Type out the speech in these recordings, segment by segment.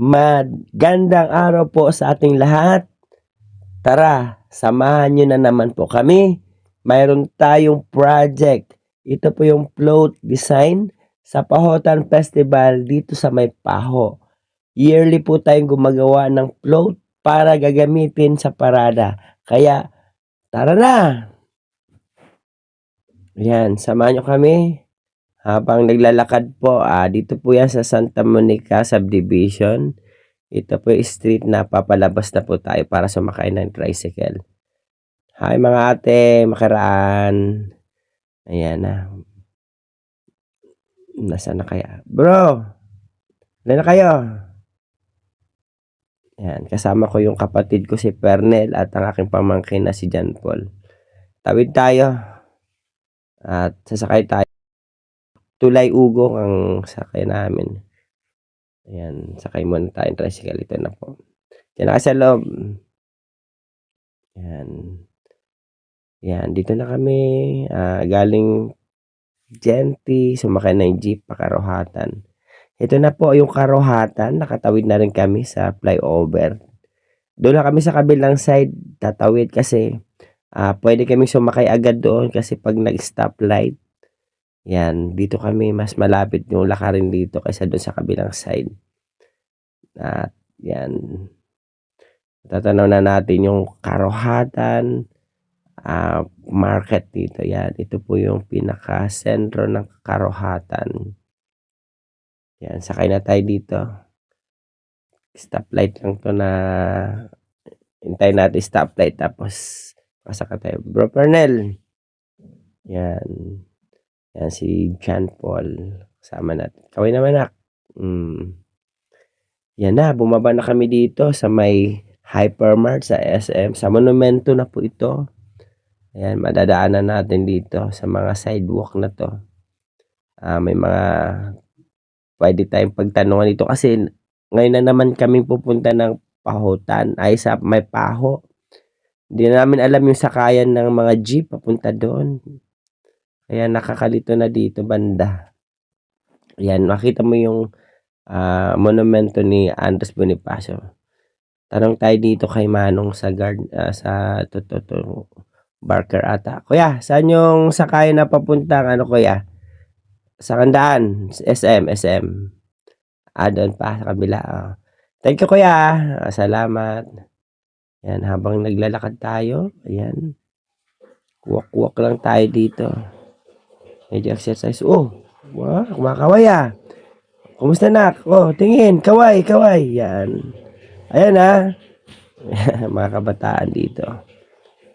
Magandang araw po sa ating lahat. Tara, samahan nyo na naman po kami. Mayroon tayong project. Ito po yung float design sa Pahotan Festival dito sa May Paho. Yearly po tayong gumagawa ng float para gagamitin sa parada. Kaya, tara na! Yan, samahan nyo kami. Habang naglalakad po, ah, dito po yan sa Santa Monica Subdivision. Ito po yung street na papalabas na po tayo para sumakay ng tricycle. Hi mga ate, makaraan. Ayan na. Nasaan na kaya? Bro! Wala na kayo? Yan, kasama ko yung kapatid ko si Pernel at ang aking pamangkin na si John Paul. Tawid tayo. At sasakay tayo. Tulay Ugong ang sakay namin. Ayan, sakay muna tayo ng tricycle. Ito na po. Yan na sa loob. Yan. Yan, dito na kami. ah, galing Genti, sumakay yung jeep, pakarohatan. Ito na po yung karohatan. Nakatawid na rin kami sa flyover. Doon na kami sa kabilang side. Tatawid kasi ah, pwede kami sumakay agad doon kasi pag nag-stoplight, yan, dito kami mas malapit yung lakarin dito kaysa doon sa kabilang side. At yan, tatanaw na natin yung karohatan, ah, market dito. Yan, ito po yung pinaka-sentro ng karohatan. Yan, sakay na tayo dito. Stoplight lang to na hintay natin stoplight tapos pasaka tayo. Bro Pernel. Yan. Yan si John Paul. Kasama natin. Kaway naman nak. Mm. Yan na, bumaba na kami dito sa may hypermart sa SM. Sa monumento na po ito. Ayan, madadaanan natin dito sa mga sidewalk na to. Ah, may mga pwede tayong pagtanungan dito kasi ngayon na naman kami pupunta ng pahutan ay sa may paho. Hindi na namin alam yung sakayan ng mga jeep papunta doon. Kaya nakakalito na dito banda. Yan, makita mo yung ah, monumento ni Andres Bonifacio. Tanong tayo dito kay Manong sa guard ah, sa Tototo Barker ata. Kuya, saan yung sakayan na papuntang ano kuya? Sa Kandaan, SM, SM. Ah, doon pa sa kabila. ah. Thank you kuya. Salamat. Yan, habang naglalakad tayo, ayan. Walk-walk lang tayo dito. Medyo exercise. Oh, wow, kumakaway ah. Kumusta na? Oh, tingin, kaway, kaway. Yan. Ayan ah. Mga kabataan dito.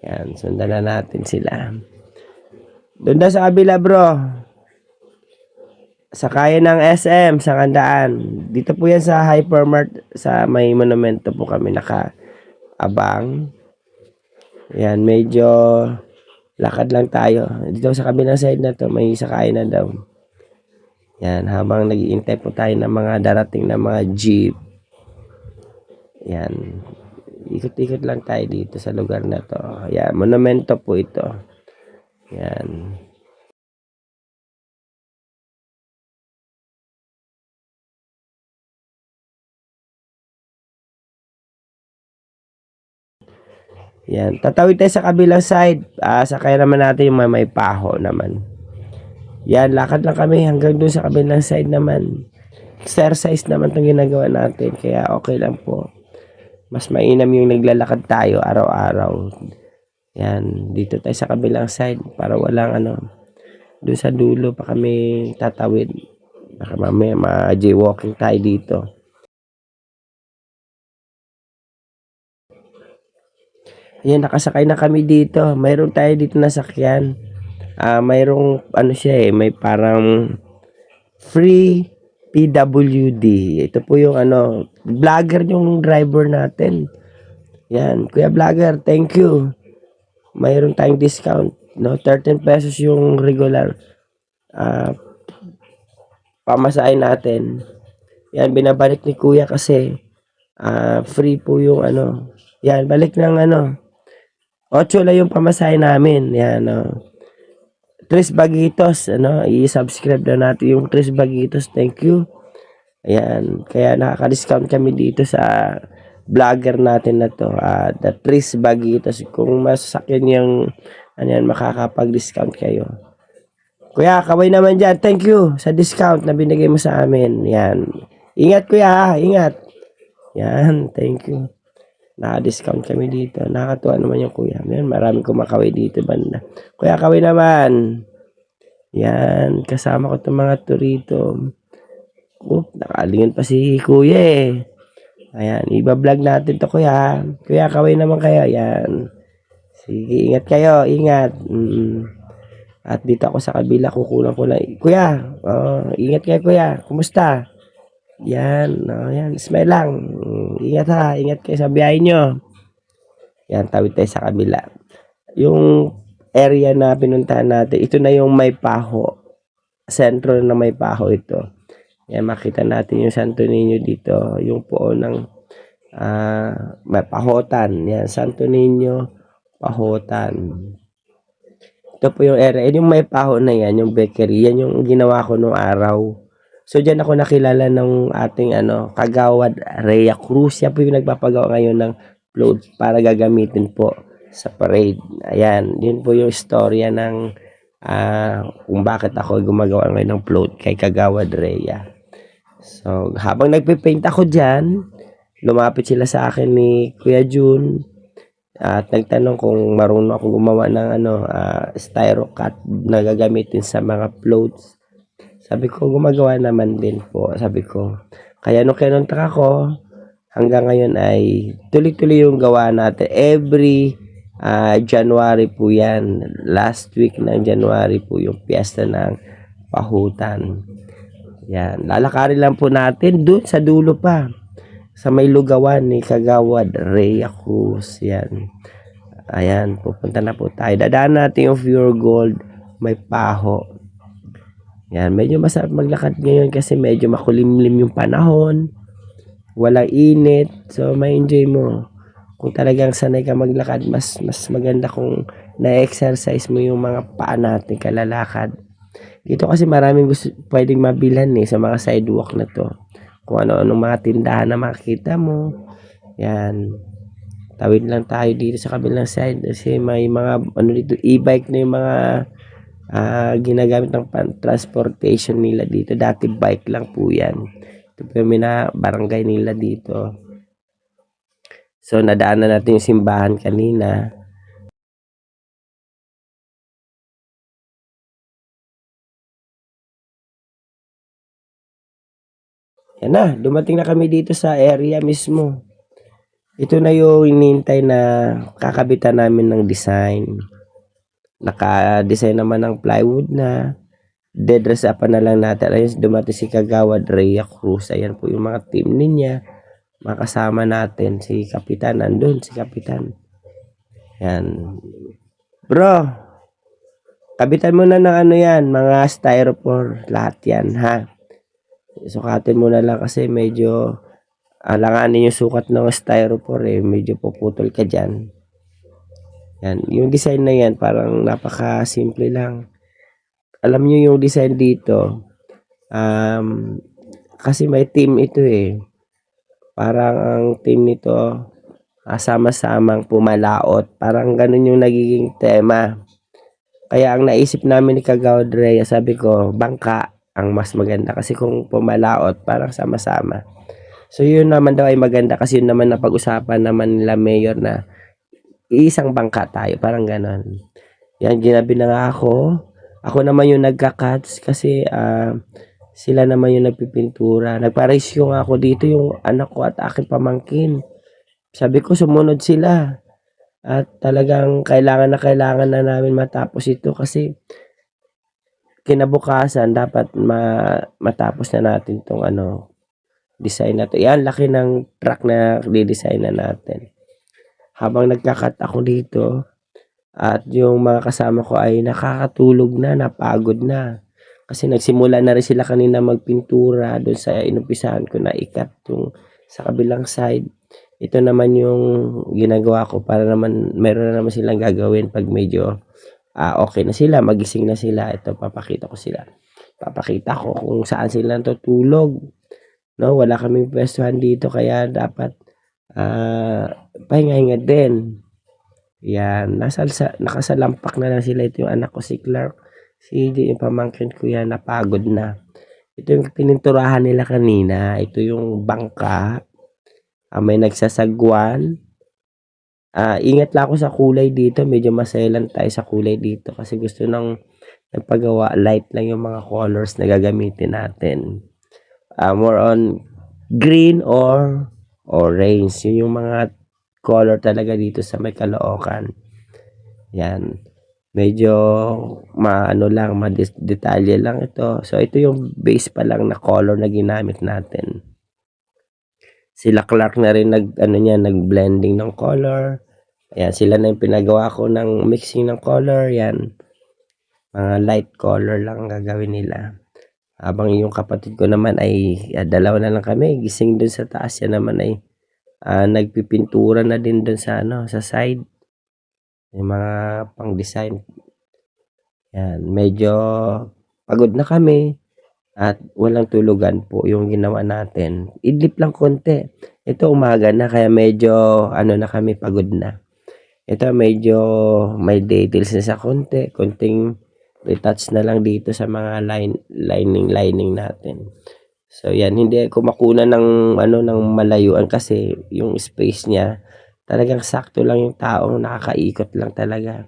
Yan, sundan na natin sila. Doon na sa kabila bro. Sakayan ng SM sa Kandaan. Dito po yan sa Hypermart sa may monumento po kami naka abang. Yan, medyo lakad lang tayo. Dito sa kabilang side na to, may sakayan na daw. Yan, habang nagiintay po tayo ng mga darating na mga jeep. Yan. Ikot-ikot lang tayo dito sa lugar na to. Yan, monumento po ito. Yan. Yan. Tatawid tayo sa kabilang side. Ah, sakay naman natin yung may, may paho naman. Yan, lakad lang kami hanggang doon sa kabilang side naman. Exercise naman itong ginagawa natin. Kaya okay lang po. Mas mainam yung naglalakad tayo araw-araw. Yan, dito tayo sa kabilang side para walang ano. Doon sa dulo pa kami tatawid. Baka mamaya ma-jaywalking tayo dito. Ayan, nakasakay na kami dito. Mayroon tayo dito na sakyan. Ah, mayroong ano siya eh, may parang free PWD. Ito po yung ano, vlogger yung driver natin. Yan, Kuya Vlogger, thank you. Mayroon tayong discount, no? 13 pesos yung regular ah pamasahe natin. Yan, binabalik ni Kuya kasi ah free po yung ano. Yan, balik ng ano. 8 lang yung pamasahe namin. Yan, no. Tres Bagitos, ano, i-subscribe na natin yung Tres Bagitos. Thank you. Ayan, kaya nakaka-discount kami dito sa vlogger natin na to, ah, the Tris Bagitos. Kung masasakyan yung ano makakapag-discount kayo. Kuya, kaway naman dyan. Thank you sa discount na binigay mo sa amin. Yan. Ingat kuya ingat. Yan, thank you. Naka-discount kami dito. Nakakatuwa naman yung kuya. Yan, marami kumakaway dito banda. Kuya, kaway naman. Yan, kasama ko itong mga turito. Oop, nakalingon pa si kuya eh. Ayan, iba-vlog natin to kuya. Kuya, kaway naman kayo. Yan. Sige, ingat kayo, ingat. Mm. At dito ako sa kabila, kukulang ko lang. Kuya, oh, ingat kayo kuya. Kumusta? Yan, oh, yan. Smile lang. Mm, Ingat ha, ingat kayo sa biyahe nyo. Yan, tawid tayo sa kabila. Yung area na pinuntahan natin, ito na yung may paho. Sentro na may paho ito. Yan, makita natin yung Santo Niño dito. Yung puo ng ah may pahotan. Yan, Santo Niño, pahotan. Ito po yung area. Yung may paho na yan, yung bakery, yan yung ginawa ko nung araw. So, dyan ako nakilala ng ating ano, kagawad Rhea Cruz. Yan po yung nagpapagawa ngayon ng float para gagamitin po sa parade. Ayan, yun po yung istorya ng ah, kung bakit ako gumagawa ngayon ng float kay kagawad Rhea. So, habang nagpipaint ako dyan, lumapit sila sa akin ni Kuya Jun at nagtanong kung marunong ako gumawa ng ano, ah, styro cut na gagamitin sa mga floats. Sabi ko, gumagawa naman din po. Sabi ko, kaya nung kinontak ako, hanggang ngayon ay tuloy-tuloy yung gawa natin. Every ah, January po yan. Last week ng January po yung piyesta ng pahutan. Yan. Lalakarin lang po natin doon sa dulo pa. Sa may lugawan ni Kagawad Rhea Cruz. Yan. Ayan, pupunta na po tayo. Dadaan natin yung Pure Gold. May paho. Yan, medyo masarap maglakad ngayon kasi medyo makulimlim yung panahon. Walang init. So, may enjoy mo. Kung talagang sanay ka maglakad, mas mas maganda kung na-exercise mo yung mga paa natin kalalakad. Dito kasi maraming gusto, pwedeng mabilhan eh sa mga sidewalk na to. Kung ano-anong mga tindahan na makikita mo. Yan. Tawid lang tayo dito sa kabilang side kasi may mga ano dito e-bike na yung mga ah, ginagamit ng transportation nila dito. Dati bike lang po yan. Ito po yung mina barangay nila dito. So nadaanan natin yung simbahan kanina. Yan na, dumating na kami dito sa area mismo. Ito na yung inintay na kakabitan namin ng design. Naka-design naman ng plywood na. Dedress up na lang natin. Ayun, dumating si Kagawad Rhea Cruz. Ayan po yung mga team niya. Mga kasama natin. Si Kapitan, nandun si Kapitan. Yan. Bro, kabitan mo na ng ano yan, mga styrofoam, lahat yan, ha? Sukatin mo na lang kasi medyo alanganin yung sukat ng styrofoam eh, medyo puputol ka dyan. Yan, yung design na yan, parang napaka-simple lang. Alam niyo yung design dito, um, kasi may team ito eh. Parang ang team nito, ah, sama-samang pumalaot. Parang ganun yung nagiging tema. Kaya ang naisip namin ni Kagawad Rhea, sabi ko, bangka ang mas maganda. Kasi kung pumalaot, parang sama-sama. So yun naman daw ay maganda kasi yun naman napag-usapan naman nila mayor na isang bangka tayo, parang ganon. Yan, ginabi na nga ako. Ako naman yung nagka-cuts kasi ah, sila naman yung nagpipintura. Nagpa-rescue nga ako dito yung anak ko at aking pamangkin. Sabi ko, sumunod sila. At talagang kailangan na kailangan na namin matapos ito kasi kinabukasan dapat ma matapos na natin tong ano design na to. Yan, laki ng truck na di-design na natin. Habang nagkakat ako dito at yung mga kasama ko ay nakakatulog na, napagod na. Kasi nagsimula na rin sila kanina magpintura doon sa inumpisahan ko na ikat yung sa kabilang side. Ito naman yung ginagawa ko para naman meron na naman silang gagawin pag medyo ah, okay na sila, magising na sila. Ito papakita ko sila. Papakita ko kung saan sila natutulog. no, wala kaming puwestuhan dito kaya dapat, ah, pahinga-hinga din. Yan, nasa sa nakasalampak na lang sila. Ito yung anak ko si Clark, si yung pamangkin ko yan napagod na. Ito yung pininturahan nila kanina, ito yung bangka, ah, may nagsasagwan. Ah, ingat lang ako sa kulay dito, medyo maselan tayo sa kulay dito kasi gusto ng nagpagawa light lang yung mga colors na gagamitin natin. Ah, more on green or orange. Yun yung mga color talaga dito sa may Caloocan. Yan. Medyo maano lang, madetalye lang ito. So ito yung base pa lang na color na ginamit natin. Sila Clark na rin nag ano niya, nag-blending ng color. Ayan, sila na yung pinagawa ko ng mixing ng color. Yan. Mga light color lang ang gagawin nila. Habang yung kapatid ko naman ay ah, dalawa na lang kami, gising dun sa taas. Yan naman ay ah, nagpipintura na din dun sa ano, sa side. Yung mga pang-design. Yan, medyo pagod na kami at walang tulugan po yung ginawa natin. Idlip lang konti. Ito umaga na kaya medyo ano na kami pagod na. Ito medyo may details na sa konti, konting retouch na lang dito sa mga line lining lining natin. So yan, hindi ako makuna ng ano ng malayuan kasi yung space niya talagang sakto lang yung taong nakakaikot lang talaga.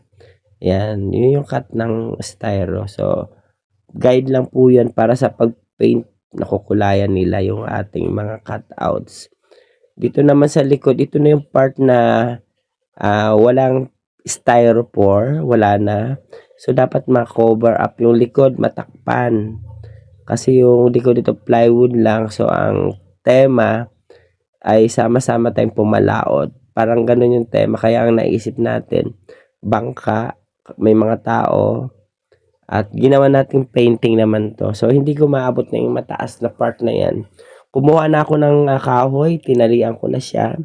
Yan, yun yung cut ng styro. So guide lang po yan para sa pag-paint na kukulayan nila yung ating mga cutouts. Dito naman sa likod, ito na yung part na uh, walang styrofoam, wala na. So, dapat ma-cover up yung likod, matakpan. Kasi yung likod dito plywood lang. So, ang tema ay sama-sama tayong pumalaot. Parang ganun yung tema. Kaya ang naisip natin, bangka, may mga tao, at ginawa nating painting naman to. So, hindi ko maabot na yung mataas na part na yan. Kumuha na ako ng uh, kahoy, tinalian ko na siya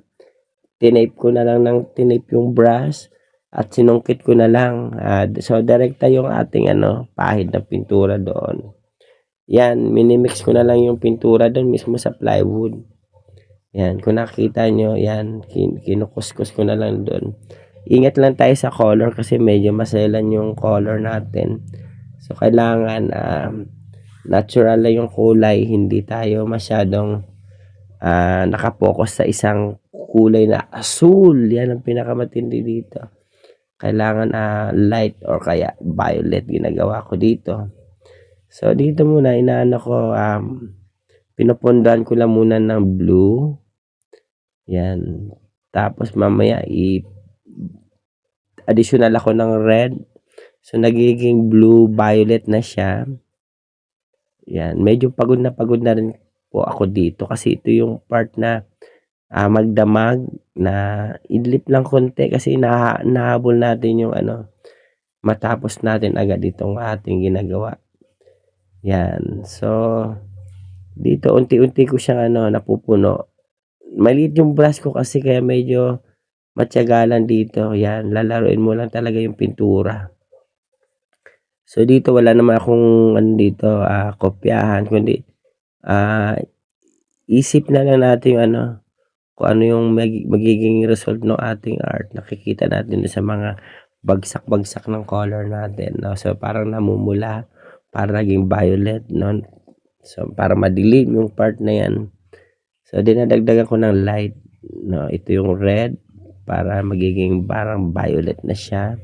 tinape ko na lang ng tinape yung brush at sinungkit ko na lang. Uh, so, direkta yung ating ano, pahid na pintura doon. Yan, minimix ko na lang yung pintura doon mismo sa plywood. Yan, kung nakita nyo, yan, kin kinukuskus ko na lang doon. Ingat lang tayo sa color kasi medyo maselan yung color natin. So, kailangan um, natural lang yung kulay, hindi tayo masyadong uh, nakapokus sa isang kulay na asul. Yan ang pinakamatindi dito. Kailangan uh, light or kaya violet ginagawa ko dito. So, dito muna, inaano ko, um, pinupundan ko lang muna ng blue. Yan. Tapos, mamaya, i additional ako ng red. So, nagiging blue-violet na siya. Yan. Medyo pagod na pagod na rin po ako dito kasi ito yung part na uh, magdamag na idlip lang konti kasi na, nahabol natin yung ano matapos natin agad itong ating ginagawa. Yan. So, dito unti-unti ko siyang ano, napupuno. Maliit yung brush ko kasi kaya medyo matiyagalan dito. Yan. Lalaruin mo lang talaga yung pintura. So, dito wala naman akong ano dito, uh, kopyahan. Kundi, uh, isip na lang natin yung ano, kung ano yung mag- magiging result ng ating art. Nakikita natin sa mga bagsak-bagsak ng color natin. No? So, parang namumula, para naging violet. No? So, para madilim yung part na yan. So, dinadagdagan ko ng light. No? Ito yung red, para magiging parang violet na siya.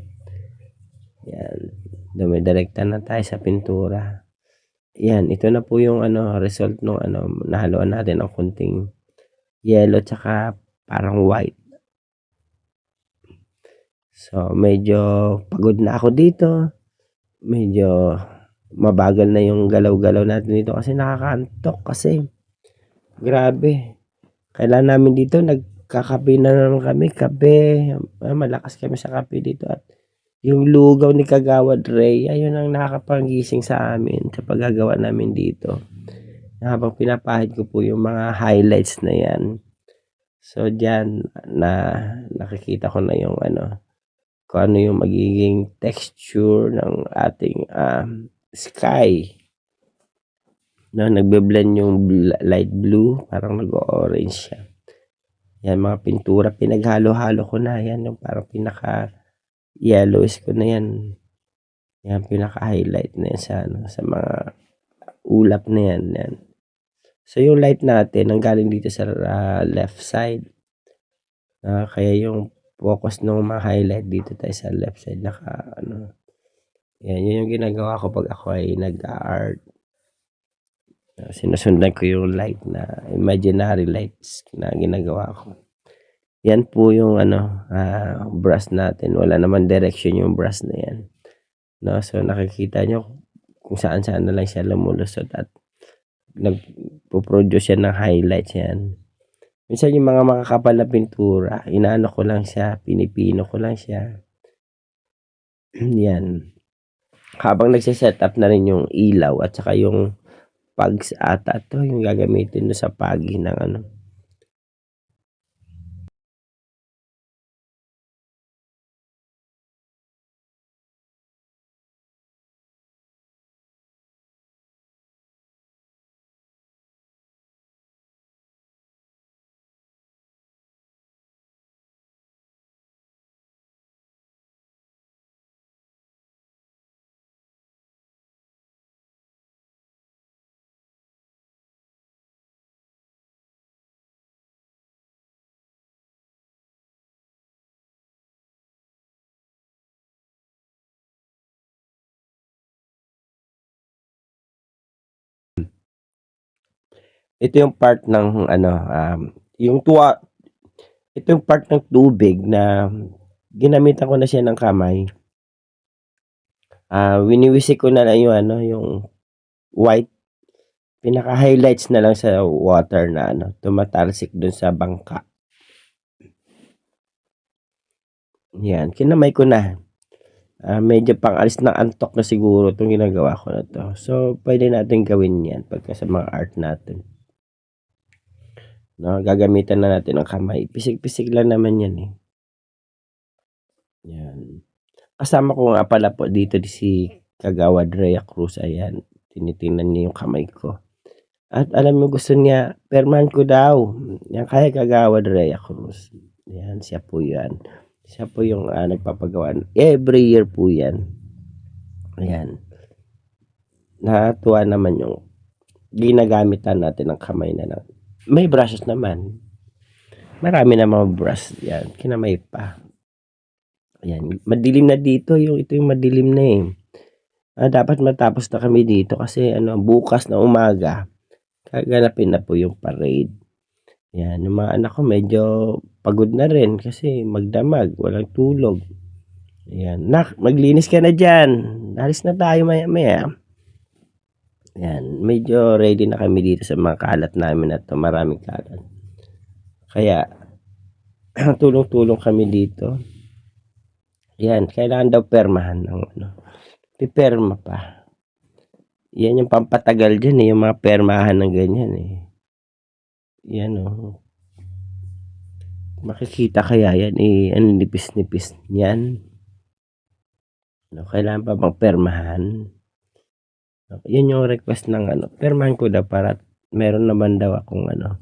Yan. Dumidirekta na tayo sa pintura. Yan, ito na po yung ano result ng ano nahaluan natin ng kunting yellow tsaka parang white. So, medyo pagod na ako dito. Medyo mabagal na yung galaw-galaw natin dito kasi nakakantok kasi. Grabe. Kailan namin dito nagkakape na naman kami. Kape. Ah, malakas kami sa kape dito at yung lugaw ni Kagawad Ray, ayun ang nakakapangising sa amin sa paggagawa namin dito habang pinapahid ko po yung mga highlights na yan so dyan na nakikita ko na yung ano kung ano yung magiging texture ng ating um, sky No, nagbe-blend yung bl- light blue, parang nag-orange siya. Yan, mga pintura, pinaghalo-halo ko na. Yan, yung parang pinaka yellowish ko na yan. Yan, pinaka-highlight na yan sa, ano, sa mga ulap na yan. yan. So, yung light natin, ang galing dito sa uh, left side. Uh, kaya yung focus ng mga highlight dito tayo sa left side. Naka, ano, yan, yun yung ginagawa ko pag ako ay nag-art. Uh, sinusundan ko yung light na imaginary lights na ginagawa ko. Yan po yung ano, uh, brush natin. Wala naman direction yung brush na yan. No, so nakikita nyo kung saan saan na lang siya lumulusot at nagpo-produce siya ng highlights yan. Minsan yung mga makakapal na pintura, inaano ko lang siya, pinipino ko lang siya. yan. Habang nagsiset up na rin yung ilaw at saka yung pags ata to yung gagamitin do sa pagi ng ano. Ito yung part ng ano, um, yung tuwa, ito yung part ng tubig na ginamitan ko na siya ng kamay. Ah, winiwisik ko na lang yung ano, yung white pinaka-highlights na lang sa water na ano, tumatalsik dun sa bangka. Yan, kinamay ko na. Ah, medyo pang alis ng antok na siguro itong ginagawa ko na to. So, pwede natin gawin yan pagka sa mga art natin. No, gagamitan na natin ang kamay. Pisig-pisig lang naman yan eh. Yan. Kasama ko nga pala po dito si Kagawad Rhea Cruz. Ayan, tinitingnan niya yung kamay ko. At alam mo gusto niya, perman ko daw. Yan kaya Kagawad Rhea Cruz. Yan, siya po yan. Siya po yung uh, nagpapagawa. Every year po yan. Ayan. Natuwa naman yung ginagamitan natin ng kamay na lang may brushes naman. Marami na mga brush. Yan. Kinamay pa. Yan. Madilim na dito. Yung, ito yung madilim na eh. Ah, dapat matapos na kami dito kasi ano, bukas na umaga, kaganapin na po yung parade. Yan. Yung mga anak ko medyo pagod na rin kasi magdamag. Walang tulog. Yan. Nak, maglinis ka na dyan. Alis na tayo maya maya. Yan, medyo ready na kami dito sa mga kalat namin at maraming kalat. Kaya, tulong-tulong kami dito. Yan, kailangan daw permahan ng ano. Piperma pa. Yan yung pampatagal dyan eh, yung mga permahan ng ganyan eh. Yan oh. Makikita kaya yan eh, ano nipis-nipis yan. No, kailangan pa bang permahan? Yun yung request ng ano. Permahan ko daw para meron naman daw akong ano.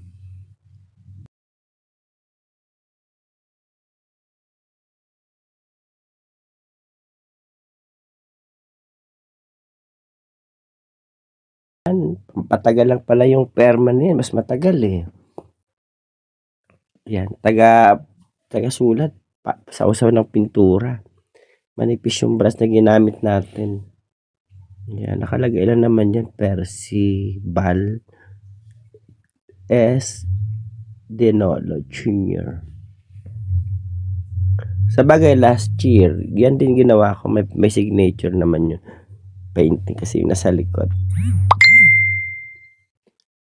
Patagal lang pala yung perma niya. Mas matagal eh. Yan. Taga, taga sulat. Pa, sa usaw ng pintura. Manipis yung brush na ginamit natin. Yan, nakalagay lang naman yan. Percy Bal S. Denolo Jr. Sa bagay, last year, yan din ginawa ko. May, may signature naman yun. Painting kasi yung nasa likod.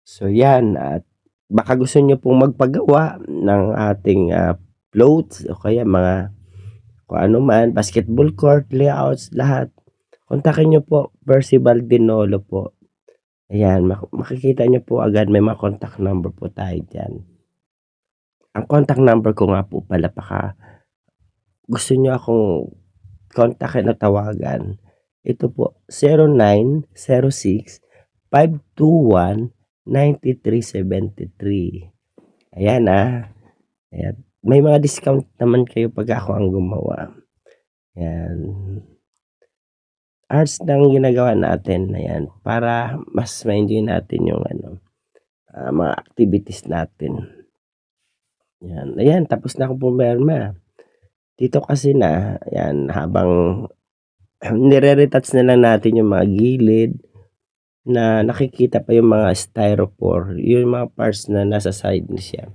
So, yan. At baka gusto nyo pong magpagawa ng ating uh, floats o kaya mga kung ano man, basketball court, layouts, lahat kontakin nyo po Percival Dinolo po. Ayan, mak makikita nyo po agad may mga contact number po tayo dyan. Ang contact number ko nga po pala paka gusto nyo akong kontakin o tawagan. Ito po 0906 521-9373. Ayan ah. Ayan. May mga discount naman kayo pag ako ang gumawa. Ayan. Arts lang ginagawa natin. Ayan. Para mas ma-enjoy natin yung ano, ah, mga activities natin. Ayan. Ayan. Tapos na akong pumirma. Dito kasi na, ayan, habang nire-retouch na lang natin yung mga gilid na nakikita pa yung mga styrofoam, yung mga parts na nasa side na siya.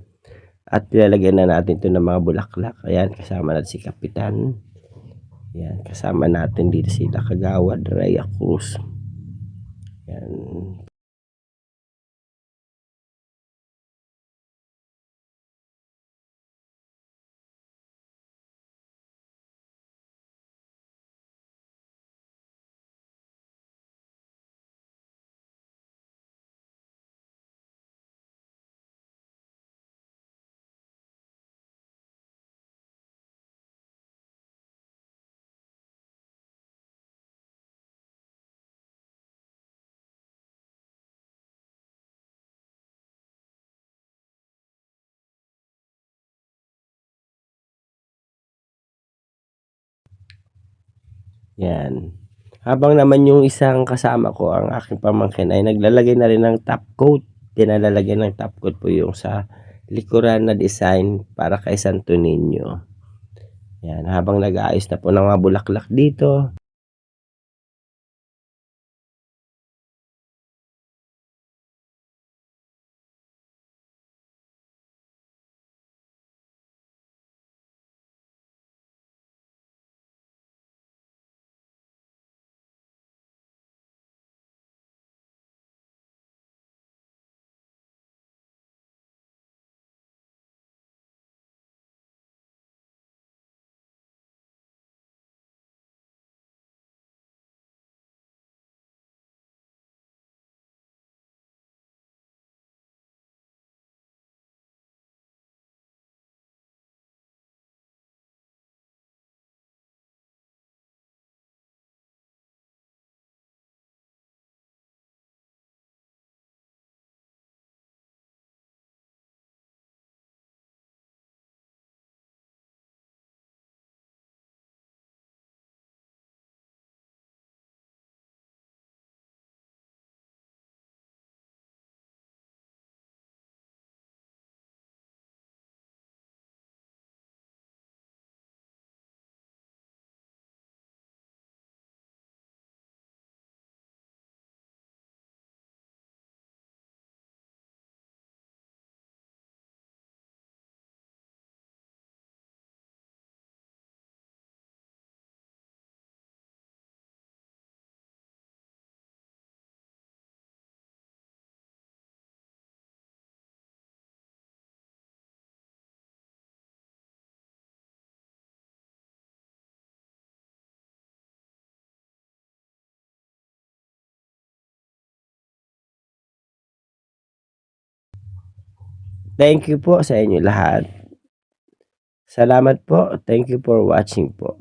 At nilalagyan na natin ito ng mga bulaklak. Ayan, kasama natin si Kapitan. Ayan, kasama natin dito sila Kagawad, Raya Cruz. Ayan. Yan. Habang naman yung isang kasama ko, ang aking pamangkin ay naglalagay na rin ng top coat. Tinalalagay ng top coat po yung sa likuran na design para kay Santo Niño. Yan, habang nag-aayos na po ng mga bulaklak dito. Thank you po sa inyo lahat. Salamat po. Thank you for watching po.